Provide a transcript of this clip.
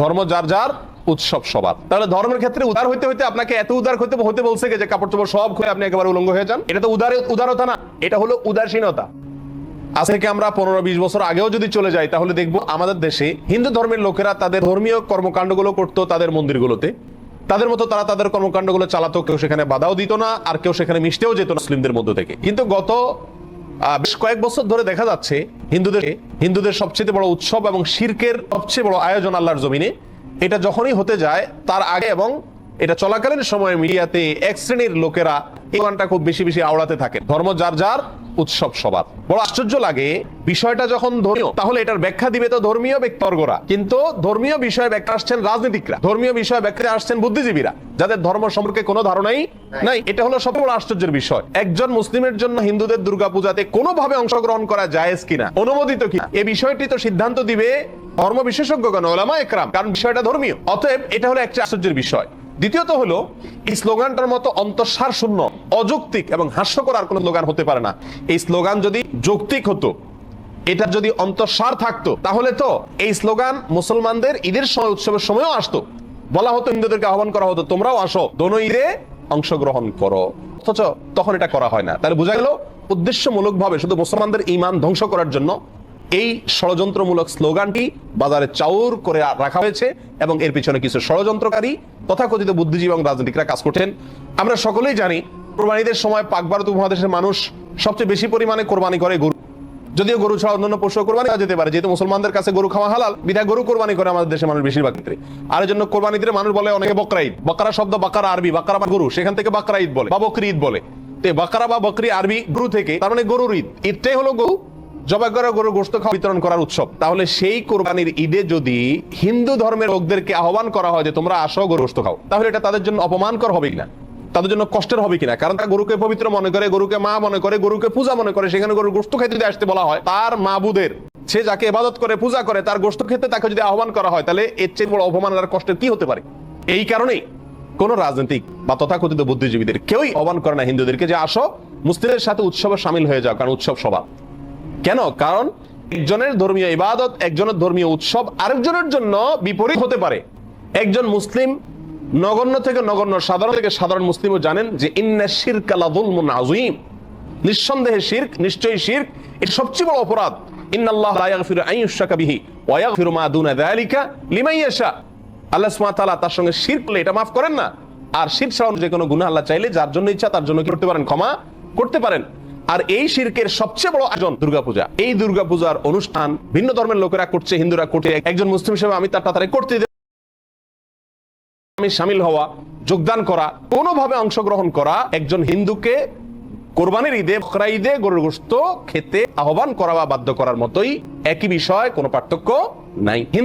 ধর্ম যার যার, উৎসব সবার। তাহলে ধর্মের ক্ষেত্রে উদার হইতে হইতে আপনাকে এত উদার হইতে হতে বলছে যে কাপড় চোপড় সব খুলে আপনি একেবারে উলঙ্গ হয়ে যান? এটা তো উদার, উদারতা না, এটা হলো উদাসীনতা। আজ থেকে আমরা পনেরো বিশ বছর আগেও যদি চলে যাই, তাহলে দেখব আমাদের দেশে হিন্দু ধর্মের লোকেরা তাদের ধর্মীয় কর্মকাণ্ডগুলো করতো তাদের মন্দিরগুলোতে। তাদের মতো তারা তাদের কর্মকাণ্ডগুলো চালাতো, কেউ সেখানে বাধাও দিত না, আর কেউ সেখানে মিশতেও যেত মুসলিমদের মধ্য থেকে। কিন্তু গত বেশ কয়েক বছর ধরে দেখা যাচ্ছে হিন্দুদের হিন্দুদের সবচেয়ে বড় উৎসব এবং শির্কের সবচেয়ে বড় আয়োজন আল্লাহর জমিনে। এটা যখনই হতে যায়, তার আগে এবং এটা চলাকালীন সময়ে মিডিয়াতে এক শ্রেণির লোকেরা এই গানটা খুব বেশি বেশি আওড়াতে থাকে। ধর্ম যার যার, উৎসব সবার। বড় আশ্চর্য লাগে, বিষয়টা যখন ধর্মীয়, তাহলে এটার ব্যাখ্যা দিবে তো ধর্মীয় ব্যক্তিবর্গরা। কিন্তু ধর্মীয় বিষয়ে ব্যাখ্যা আসছেন রাজনীতিকরা। ধর্মীয় বিষয়ে ব্যাখ্যা আসছেন বুদ্ধিজীবীরা। যাদের ধর্ম সম্পর্কে কোনো ধারণাই নাই, এটা হলো সবচেয়ে বড় আশ্চর্যের বিষয়। একজন মুসলিমের জন্য হিন্দুদের দুর্গাপূজাতে কোনোভাবে অংশগ্রহণ করা জায়েজ কিনা, অনুমোদিত কি এই বিষয়টি তো সিদ্ধান্ত দিবে ধর্ম বিশেষজ্ঞগণ ওলামা একরাম কারণ বিষয়টা ধর্মীয়। অতএব এটা হলো একটা আশ্চর্যের বিষয়। দ্বিতীয়ত হলো, এই স্লোগানটার মতো অন্তঃসার শূন্য, অযৌক্তিক এবং হাস্যকর আর কোনো স্লোগান হতে পারে না। এই স্লোগান যদি যৌক্তিক হতো এটা যদি অন্তঃসার থাকতো, তাহলে তো এই স্লোগান মুসলমানদের ঈদের সময়, উৎসবের সময়ও আসতো। বলা হতো, হিন্দুদেরকে আহ্বান করা হতো, তোমরাও আসো, দোনো ঈদে অংশগ্রহণ করো। অথচ তখন এটা করা হয় না। তাহলে বোঝা গেল উদ্দেশ্যমূলক ভাবে শুধু মুসলমানদের ইমান ধ্বংস করার জন্য এই ষড়যন্ত্রমূলক স্লোগানটি বাজারে চাউর করে রাখা হয়েছে এবং এর পিছনে কিছু ষড়যন্ত্রকারী, তথাকথিত বুদ্ধিজীবী এবং রাজনীতিকরা কাজ করছেন। আমরা সকলেই জানি, কোরবানিদের সময় পাক ভারত উপমহাদেশের মানুষ সবচেয়ে বেশি পরিমাণে কোরবানি করে গরু। যদিও গরু ছাড়া অন্যান্য পশু কোরবানি করা যেতে পারে, যেহেতু মুসলমানদের কাছে গরু খাওয়া হালাল, বিধায় গরু কোরবানি করে আমাদের দেশের মানুষ বেশিরভাগ ক্ষেত্রে। আর এর জন্য কোরবানি দিলে মানুষ বলে অনেকে বকরা ঈদ। বকরা শব্দ বাকারা আরবি, বাকারা গরু, সেখান থেকে বাকরা ঈদ বলে বা বকরি ঈদ বলে। তো বাকারা বা বকরি আরবি গরু থেকে, তার মানে গরুর ঈদ। ঈদটাই হলো গরু জবাই করা গরু গোস্ত বিতরণ করার উৎসব। তাহলে সেই কোরবানির ঈদে যদি হিন্দু ধর্মের লোকদেরকে আহ্বান করা হয় যে তোমরা আসো গরু গোস্ত খাও, তাহলে এটা তাদের জন্য অপমানকর হবে কিনা? তাদের জন্য কষ্টের হবে কিনা? কারণ তারা গরুকে পবিত্র মনে করে, গরুকে মা মনে করে, গরুকে পূজা মনে করে, সেখানে গরুর গোস্ত খেতে যদি আসতে বলা হয়, তার মাবুদের সে যাকে ইবাদত করে, পূজা করে, তার গোস্ত খেতে তাকে যদি আহ্বান করা হয়, তাহলে এর চেয়ে বড় অপমান আর কষ্টের কি হতে পারে? এই কারণেই কোন রাজনৈতিক বা তথাকথিত বুদ্ধিজীবীদের কেউই আহ্বান করে না হিন্দুদেরকে যে আসো মুসলিমদের সাথে উৎসবে সামিল হয়ে যাও, কারণ উৎসব সবার। কেন? কারণ একজনের ধর্মীয় ইবাদত, একজনের ধর্মীয় উৎসব আরেকজনের জন্য বিপরীত হতে পারে। একজন মুসলিম নগণ্য থেকে নগণ্য, সাধারণ থেকে সাধারণ মুসলিমও জানেন যে ইন্না শিরক লাযুলমুন আযীম। নিঃসন্দেহে শিরক, নিশ্চয়ই শিরক এটা সবচেয়ে বড় অপরাধ। ইন্নাল্লাহ লা ইয়াগফিরু আন ইউশরাকা বিহি ওয়া ইয়াগফিরু মা দুনা যালিকা লিমান ইয়াশা। আল্লাহ সুবহানাহু তাআলা তার সঙ্গে শিরক করলে এটা মাফ করেন না। আর শিরক ছাড়াও যে কোনো গুনাহ আল্লাহ চাইলে যার জন্য ইচ্ছা তার জন্য করতে পারেন? ক্ষমা করতে পারেন। আর এই শিরকের সবচেয়ে বড় আয়োজন দুর্গাপূজা। এই দুর্গাপূজার অনুষ্ঠান ভিন্ন ধর্মের লোকেরা করছে, হিন্দুরা করছে। একজন মুসলিম হিসেবে আমি তার তাড়াতাড়ি করতে আমি সামিল হওয়া, যোগদান করা, কোনোভাবে অংশগ্রহণ করা, একজন হিন্দুকে কোরবানির ঈদে, বকরা ঈদে গরুর গোস্ত খেতে আহ্বান করা বা বাধ্য করার মতোই একই বিষয়, কোনো পার্থক্য নাই।